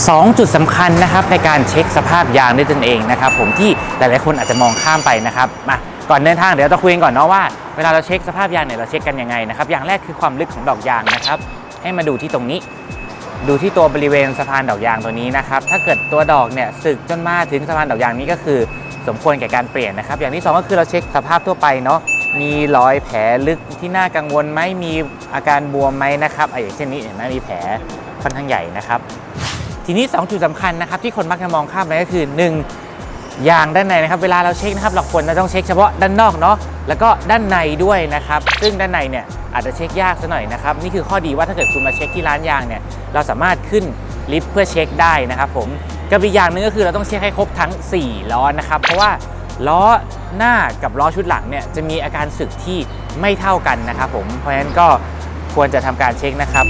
2 จุดสำคัญนะครับในการเช็คสภาพยางด้วยตนเองนะครับผมที่หลายๆคนอาจจะมองข้ามไปนะครับมาก่อนเดินทางเดี๋ยวเราคุยกันก่อนเนาะว่าเวลาเราเช็คสภาพยางเนี่ยเราเช็คกันยังไงนะครับอย่างแรกคือความลึกของดอกยางนะครับ ให้มาดูที่ตรงนี้ ดูที่ตัวบริเวณสะพานดอกยางตัวนี้นะครับถ้าเกิดตัวดอกเนี่ยสึกจนมาถึงสะพานดอกยางนี้ก็คือ สมควรแก่การเปลี่ยนนะครับ อย่างที่สองก็คือเราเช็คสภาพทั่วไปเนาะมีรอยแผลลึกที่น่ากังวลไหมมีอาการบวมไหมนะครับอะอย่างเช่นนี้เห็นไหมมีแผลค่อนข้างใหญ่นะครับ ทีนี้ 2 จุดสำคัญนะครับที่คนมักจะมองข้ามไปก็คือ 1 ยางด้านในนะครับ เวลาเราเช็คนะครับเราควรจะต้องเช็คเฉพาะด้านนอกเนาะแล้วก็ด้านในด้วยนะครับ ซึ่งด้านในเนี่ยอาจจะเช็คยากซะหน่อยนะครับนี่คือข้อดีว่าถ้าเกิดคุณมาเช็คที่ร้านยางเนี่ยเราสามารถขึ้นลิฟต์เพื่อเช็คได้นะครับ ผมกับอีกอย่างหนึงก็คือเราต้องเช็คให้ครบทั้ง 4 ล้อนะครับ เพราะว่าล้อหน้ากับล้อชุดหลังเนี่ยจะมีอาการสึกที่ไม่เท่ากันนะครับ ผมเพราะฉะนั้นก็ควรจะทำการเช็คนะครับ